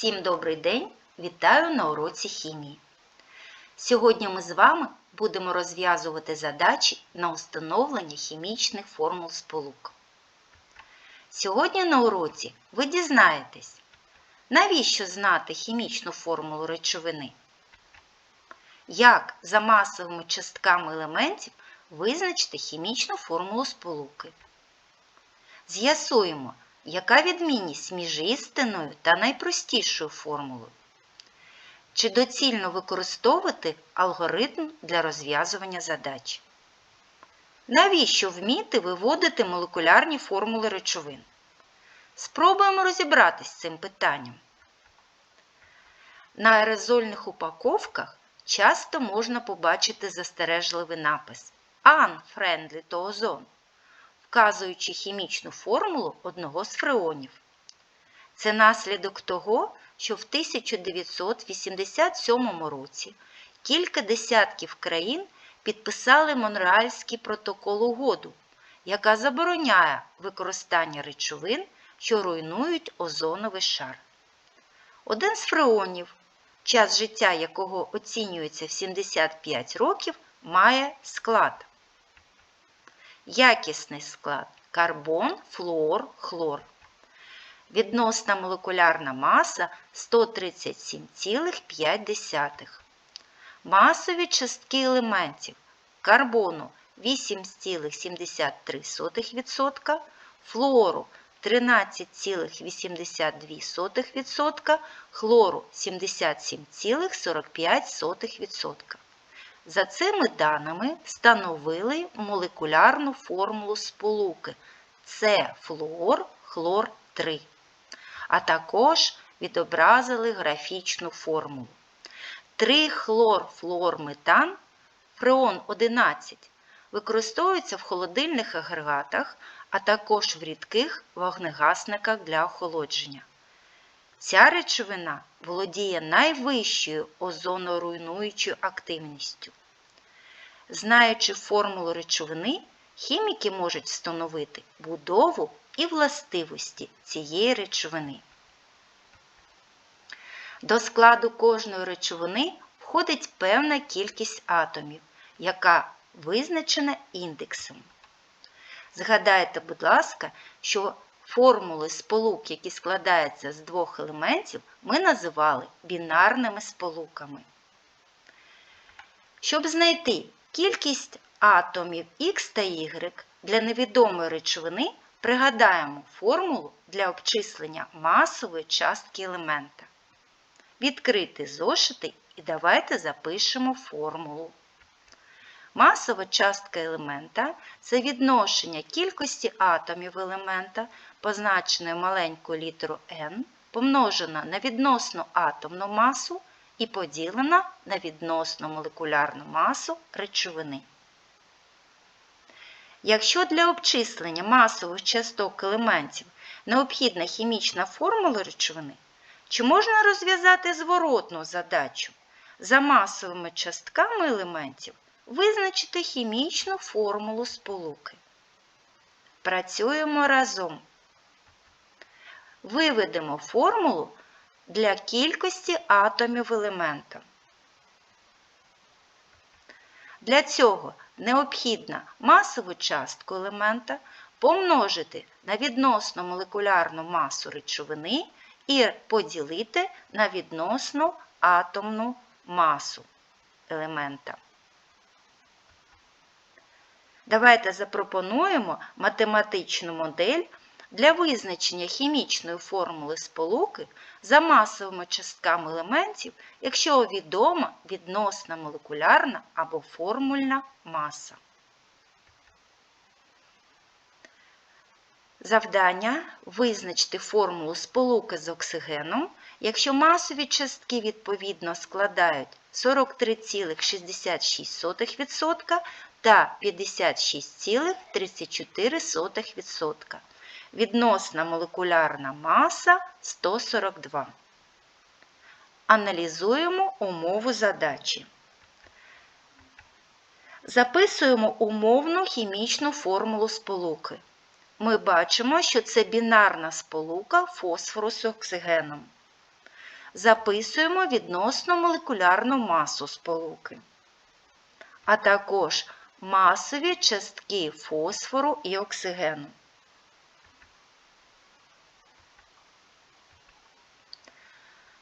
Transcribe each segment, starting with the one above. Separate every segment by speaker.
Speaker 1: Всім добрий день! Вітаю на уроці хімії. Сьогодні ми з вами будемо розв'язувати задачі на установлення хімічних формул сполук. Сьогодні на уроці ви дізнаєтесь, навіщо знати хімічну формулу речовини, як за масовими частками елементів визначити хімічну формулу сполуки. З'ясуємо, яка відмінність між істинною та найпростішою формулою? Чи доцільно використовувати алгоритм для розв'язування задач? Навіщо вміти виводити молекулярні формули речовин? Спробуємо розібратись з цим питанням. На аерозольних упаковках часто можна побачити застережливий напис Unfriendly to ozone вказуючи хімічну формулу одного з фреонів. Це наслідок того, що в 1987 році кілька десятків країн підписали Монреальський протокол угоду, яка забороняє використання речовин, що руйнують озоновий шар. Один з фреонів, час життя якого оцінюється в 75 років, має склад Якісний склад карбон, флуор, хлор. Відносна молекулярна маса 137,5. Масові частки елементів карбону 8,73%, флуору 13,82%, хлору 77,45%. За цими даними встановили молекулярну формулу сполуки С флуор хлор 3, а також відобразили графічну формулу. 3 хлор-флуор-метан фреон 11 використовується в холодильних агрегатах, а також в рідких вогнегасниках для охолодження. Ця речовина володіє найвищою озоноруйнуючою активністю. Знаючи формулу речовини, хіміки можуть встановити будову і властивості цієї речовини. До складу кожної речовини входить певна кількість атомів, яка визначена індексом. Згадайте, будь ласка, що формули сполук, які складаються з двох елементів, ми називали бінарними сполуками. Щоб знайти кількість атомів Х та Y для невідомої речовини, пригадаємо формулу для обчислення масової частки елемента. Відкрити зошити і давайте запишемо формулу. Масова частка елемента це відношення кількості атомів елемента, позначеної маленькою літерою n, помножена на відносну атомну масу і поділена на відносну молекулярну масу речовини. Якщо для обчислення масових часток елементів необхідна хімічна формула речовини, чи можна розв'язати зворотну задачу за масовими частками елементів визначити хімічну формулу сполуки? Працюємо разом. Виведемо формулу для кількості атомів елемента. Для цього необхідно масову частку елемента помножити на відносну молекулярну масу речовини і поділити на відносну атомну масу елемента. Давайте запропонуємо математичну модель для визначення хімічної формули сполуки за масовими частками елементів, якщо відома відносна молекулярна або формульна маса. Завдання визначити формулу сполуки з оксигеном, якщо масові частки відповідно складають 43,66% та 56,34%. Відносна молекулярна маса 142. Аналізуємо умову задачі. Записуємо умовну хімічну формулу сполуки. Ми бачимо, що це бінарна сполука фосфору з оксигеном. записуємо відносно молекулярну масу сполуки, а також масові частки фосфору і оксигену.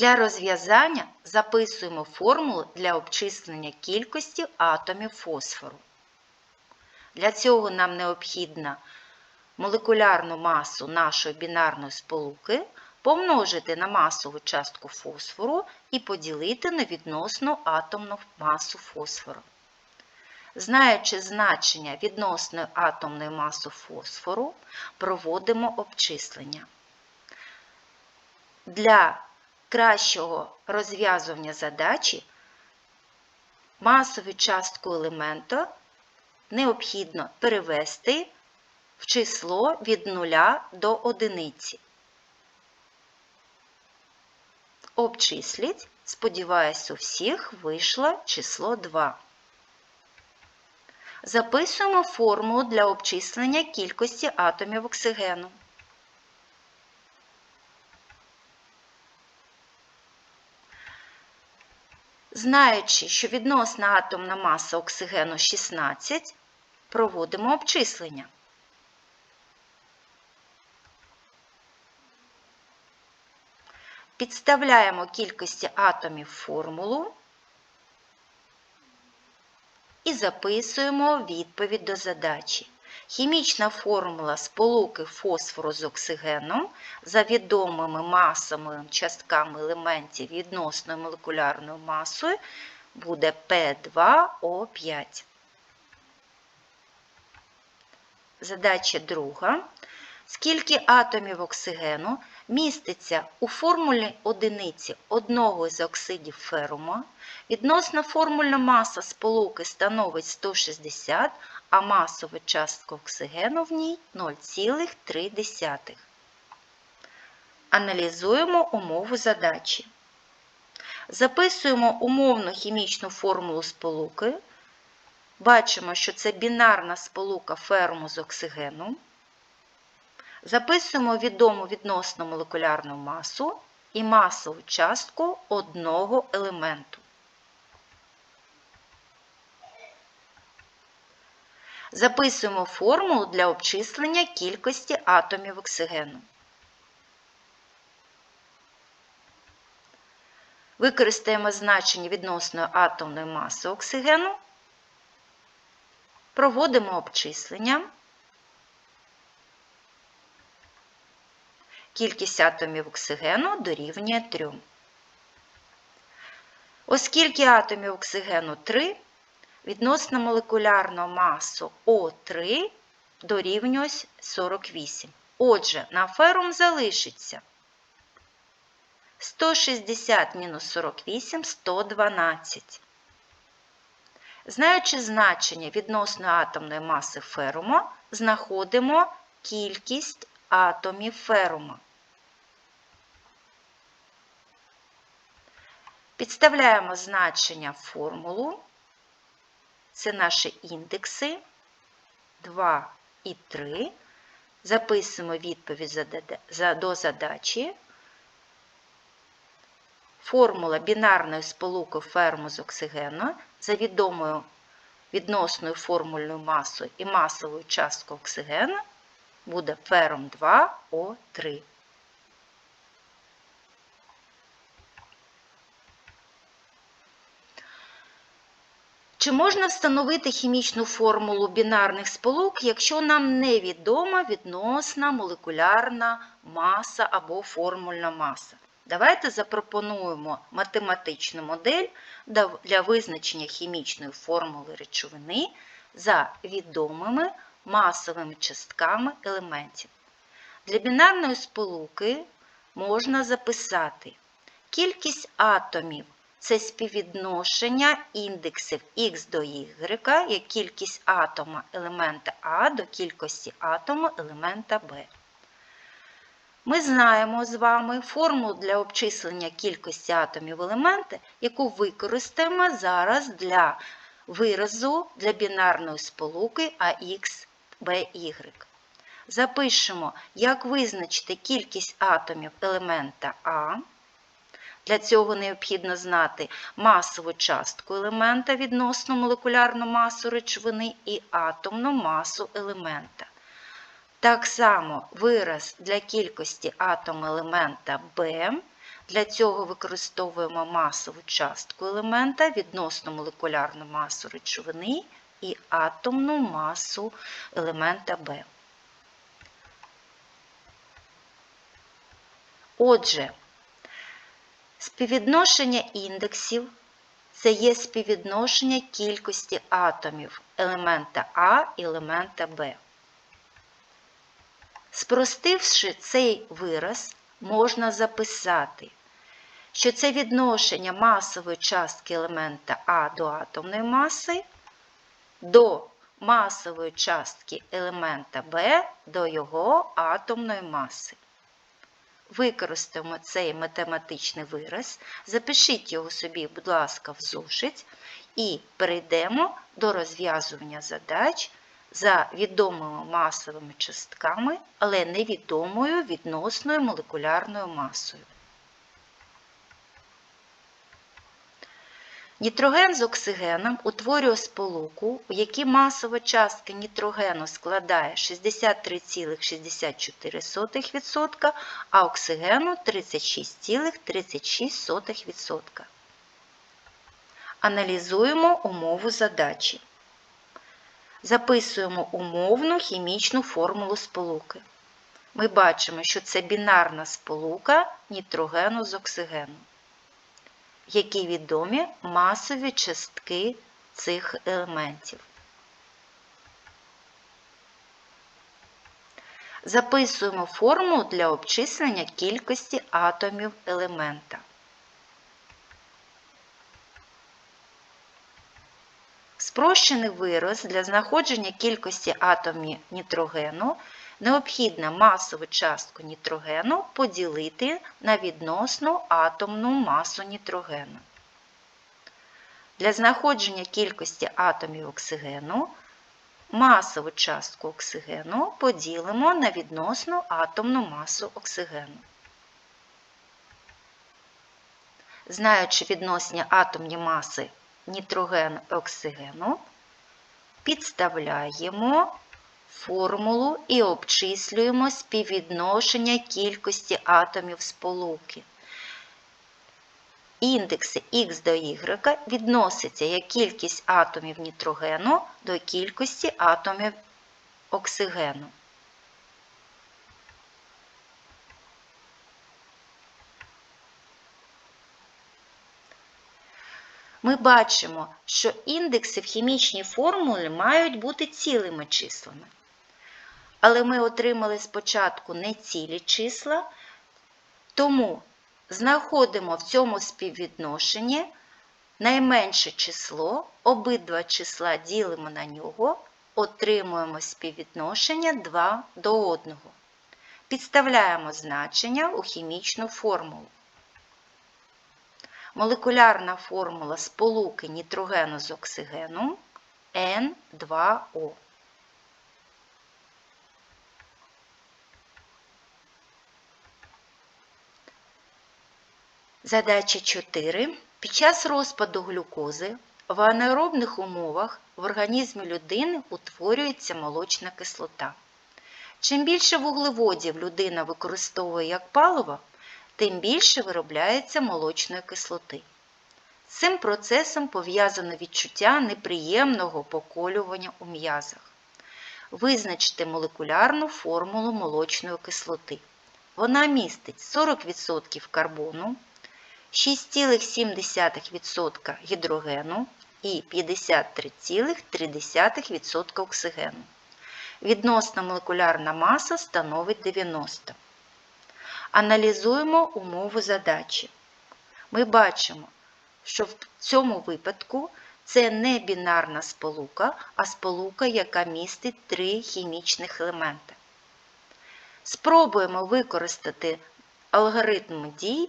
Speaker 1: Для розв'язання записуємо формулу для обчислення кількості атомів фосфору. Для цього нам необхідно молекулярну масу нашої бінарної сполуки помножити на масову частку фосфору і поділити на відносну атомну масу фосфору. Знаючи значення відносної атомної маси фосфору, проводимо обчислення. Для кращого розв'язування задачі масову частку елемента необхідно перевести в число від 0 до одиниці. Обчисліть, сподіваюсь, у всіх вийшло число 2. Записуємо формулу для обчислення кількості атомів оксигену. Знаючи, що відносна атомна маса оксигену 16, проводимо обчислення. Підставляємо кількості атомів в формулу і записуємо відповідь до задачі. Хімічна формула сполуки фосфору з оксигеном за відомими масами частками елементів відносною молекулярною масою буде P2O5. Задача друга. Скільки атомів оксигену міститься у формулі одиниці одного з оксидів ферума, відносна формульна маса сполуки становить 160, а масова частка оксигену в ній 0,3. Аналізуємо умову задачі. Записуємо умовну хімічну формулу сполуки. Бачимо, що це бінарна сполука феруму з оксигеном. Записуємо відому відносну молекулярну масу і масову частку одного елементу. Записуємо формулу для обчислення кількості атомів оксигену. Використаємо значення відносної атомної маси оксигену, проводимо обчислення. Кількість атомів оксигену дорівнює 3. Оскільки атомів оксигену 3, відносно молекулярну масу О3 дорівнює 48. Отже, на ферум залишиться 160 мінус 48 112. Знаючи значення відносної атомної маси ферума, знаходимо кількість атомів ферума. Підставляємо значення в формулу. Це наші індекси 2 і 3. Записуємо відповідь до задачі. Формула бінарної сполуки ферму з оксигену за відомою відносною формульною масою і масовою часткою оксигену буде фером 2О3. Чи можна встановити хімічну формулу бінарних сполук, якщо нам невідома відносна молекулярна маса або формульна маса? Давайте запропонуємо математичну модель для визначення хімічної формули речовини за відомими масовими частками елементів. Для бінарної сполуки можна записати кількість атомів це співвідношення індексів Х до Y, як кількість атома елемента А до кількості атому елемента Б. Ми знаємо з вами формулу для обчислення кількості атомів елемента, яку використаємо зараз для виразу для бінарної сполуки AX BY. Запишемо, як визначити кількість атомів елемента А. Для цього необхідно знати масову частку елемента відносно молекулярну масу речовини і атомну масу елемента. Так само вираз для кількості атому елемента B. Для цього використовуємо масову частку елемента відносно молекулярну масу речовини і атомну масу елемента B. Отже, співвідношення індексів це є співвідношення кількості атомів елемента А і елемента Б. Спростивши цей вираз, можна записати, що це відношення масової частки елемента А до атомної маси до масової частки елемента Б до його атомної маси. Використаємо цей математичний вираз, запишіть його собі, будь ласка, в зошит, і перейдемо до розв'язування задач за відомими масовими частками, але невідомою відносною молекулярною масою. Нітроген з оксигеном утворює сполуку, у якій масова частка нітрогену складає 63,64%, а оксигену 36,36%. Аналізуємо умову задачі. Записуємо умовну хімічну формулу сполуки. Ми бачимо, що це бінарна сполука нітрогену з оксигеном які відомі масові частки цих елементів. Записуємо формулу для обчислення кількості атомів елемента. Спрощений вираз для знаходження кількості атомів нітрогену необхідно масову частку нітрогену поділити на відносну атомну масу нітрогену. Для знаходження кількості атомів оксигену масову частку оксигену поділимо на відносну атомну масу оксигену. Знаючи відносні атомні маси нітрогену і оксигену, підставляємо формулу і обчислюємо співвідношення кількості атомів сполуки. Індекси Х до Y відносяться як кількість атомів нітрогену до кількості атомів оксигену. Ми бачимо, що індекси в хімічній формулі мають бути цілими числами. Але ми отримали спочатку не цілі числа, тому знаходимо в цьому співвідношенні найменше число, обидва числа ділимо на нього, отримуємо співвідношення 2 до 1. Підставляємо значення у хімічну формулу. Молекулярна формула сполуки нітрогену з оксигеном N2O. Задача 4. Під час розпаду глюкози в анаеробних умовах в організмі людини утворюється молочна кислота. Чим більше вуглеводів людина використовує як паливо, тим більше виробляється молочної кислоти. З цим процесом пов'язано відчуття неприємного поколювання у м'язах. Визначте молекулярну формулу молочної кислоти. Вона містить 40% карбону. 6,7% гідрогену і 53,3% оксигену. Відносна молекулярна маса становить 90. Аналізуємо умову задачі. Ми бачимо, що в цьому випадку це не бінарна сполука, а сполука, яка містить три хімічних елементи. Спробуємо використати алгоритм дій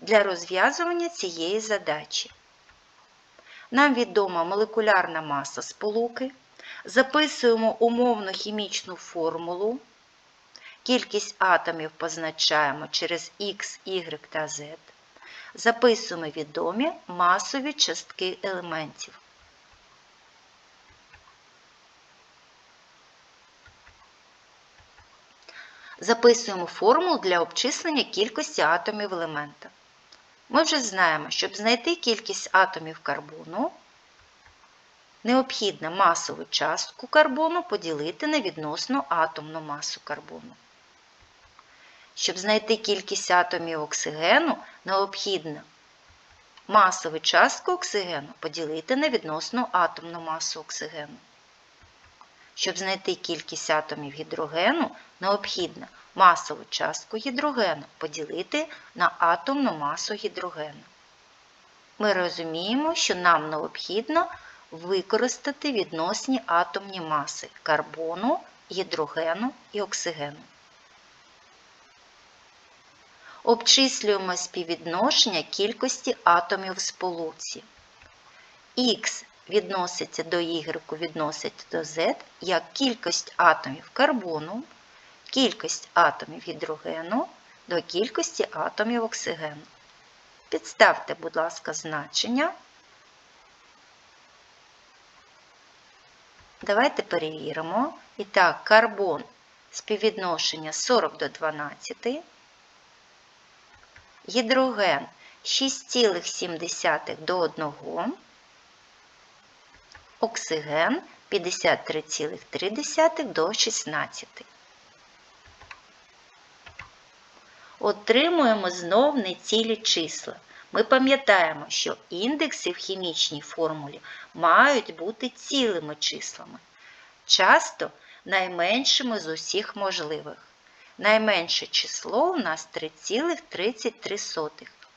Speaker 1: для розв'язування цієї задачі. Нам відома молекулярна маса сполуки. Записуємо умовну хімічну формулу. Кількість атомів позначаємо через X, Y та Z. Записуємо відомі масові частки елементів. Записуємо формулу для обчислення кількості атомів елемента. Ми вже знаємо, щоб знайти кількість атомів карбону, необхідно масову частку карбону поділити на відносну атомну масу карбону. Щоб знайти кількість атомів оксигену, необхідно масову частку оксигену поділити на відносну атомну масу оксигену. Щоб знайти кількість атомів гідрогену, необхідно масову частку гідрогену поділити на атомну масу гідрогену. Ми розуміємо, що нам необхідно використати відносні атомні маси карбону, гідрогену і оксигену. Обчислюємо співвідношення кількості атомів в сполуці. Х відноситься до Y, відноситься до Z як кількість атомів карбону, кількість атомів гідрогену до кількості атомів оксигену. Підставте, будь ласка, значення. Давайте перевіримо. І так, карбон співвідношення 40 до 12, гідроген 6,7 до 1, оксиген 53,3 до 16. Отримуємо знов нецілі числа. Ми пам'ятаємо, що індекси в хімічній формулі мають бути цілими числами, часто найменшими з усіх можливих. Найменше число у нас 3,33.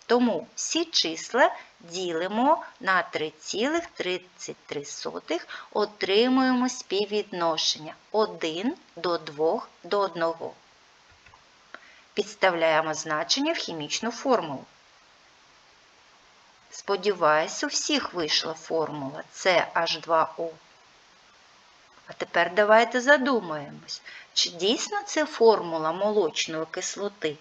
Speaker 1: Тому всі числа ділимо на 3,33, отримуємо співвідношення 1 до 2 до 1. Підставляємо значення в хімічну формулу. Сподіваюсь, у всіх вийшла формула CH2O. А тепер давайте задумаємось, чи дійсно це формула молочної кислоти?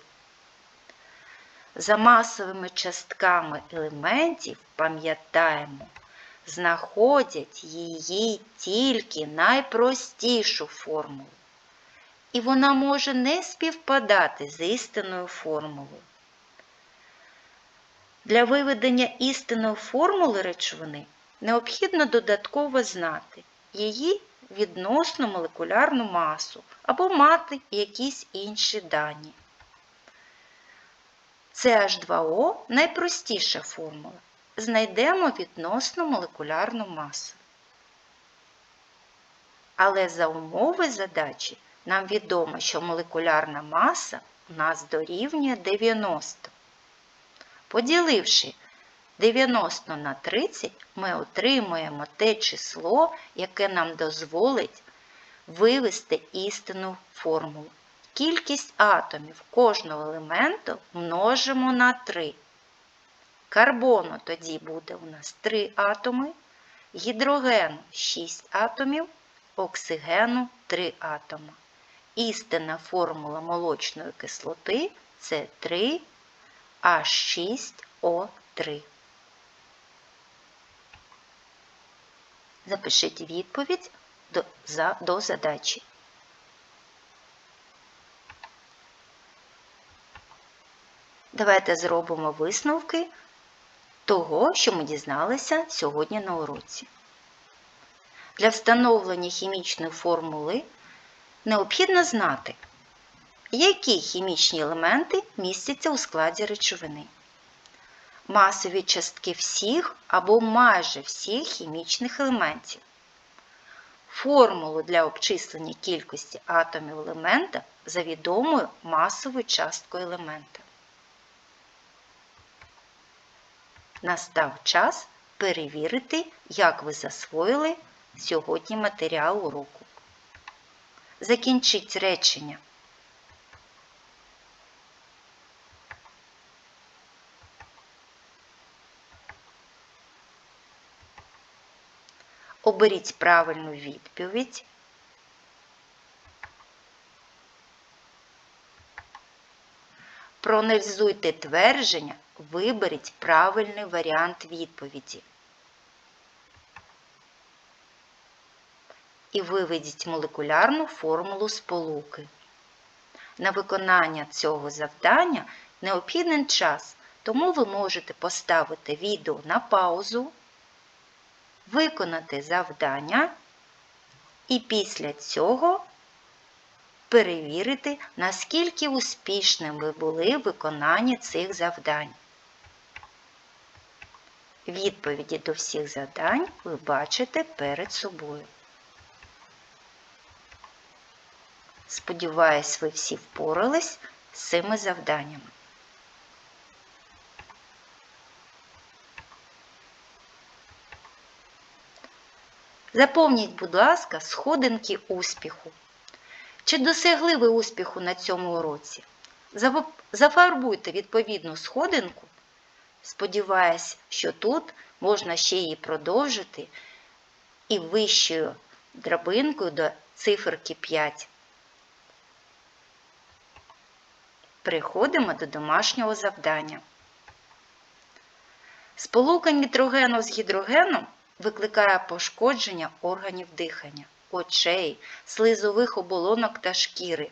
Speaker 1: За масовими частками елементів, пам'ятаємо, знаходять її тільки найпростішу формулу. І вона може не співпадати з істинною формулою. Для виведення істинної формули речовини необхідно додатково знати її відносну молекулярну масу або мати якісь інші дані. CH2O найпростіша формула. Знайдемо відносну молекулярну масу. Але за умови задачі нам відомо, що молекулярна маса у нас дорівнює 90. Поділивши 90 на 30, ми отримуємо те число, яке нам дозволить вивести істинну формулу. Кількість атомів кожного елементу множимо на 3. Карбону тоді буде у нас 3 атоми, гідрогену 6 атомів, оксигену 3 атоми. Істинна формула молочної кислоти це 3H6O3. Запишіть відповідь до, за, до задачі. Давайте зробимо висновки того, що ми дізналися сьогодні на уроці. Для встановлення хімічної формули необхідно знати, які хімічні елементи містяться у складі речовини. Масові частки всіх або майже всіх хімічних елементів. Формулу для обчислення кількості атомів елемента за відомою масовою часткою елемента. Настав час перевірити, як ви засвоїли сьогодні матеріал уроку. Закінчіть речення. Оберіть правильну відповідь. Проаналізуйте твердження, виберіть правильний варіант відповіді. І виведіть молекулярну формулу сполуки. На виконання цього завдання необхідний час, тому ви можете поставити відео на паузу, виконати завдання і після цього перевірити, наскільки успішним ви були в виконанні цих завдань. Відповіді до всіх завдань ви бачите перед собою. Сподіваюсь, ви всі впорались з цими завданнями. Заповніть, будь ласка, сходинки успіху. Чи досягли ви успіху на цьому уроці? Зафарбуйте відповідну сходинку. Сподіваюсь, що тут можна ще її продовжити і вищою драбинкою до циферки 5. Переходимо до домашнього завдання. Сполука нітрогену з гідрогеном викликає пошкодження органів дихання, очей, слизових оболонок та шкіри.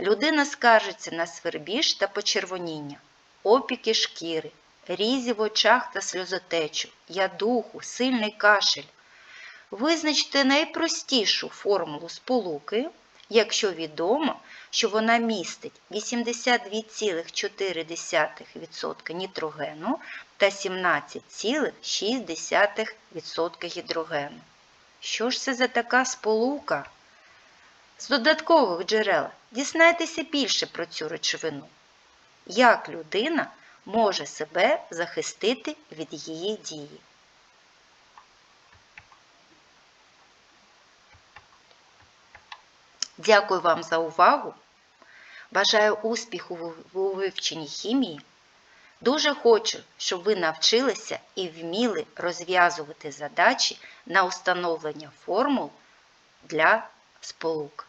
Speaker 1: Людина скаржиться на свербіж та почервоніння, опіки шкіри, різі в очах та сльозотечу, ядуху, сильний кашель. Визначте найпростішу формулу сполуки, якщо відомо, що вона містить 82,4% нітрогену та 17,6% гідрогену. Що ж це за така сполука? З додаткових джерел дізнайтеся більше про цю речовину. Як людина може себе захистити від її дії? Дякую вам за увагу. Бажаю успіху у вивченні хімії. Дуже хочу, щоб ви навчилися і вміли розв'язувати задачі на установлення формул для сполук.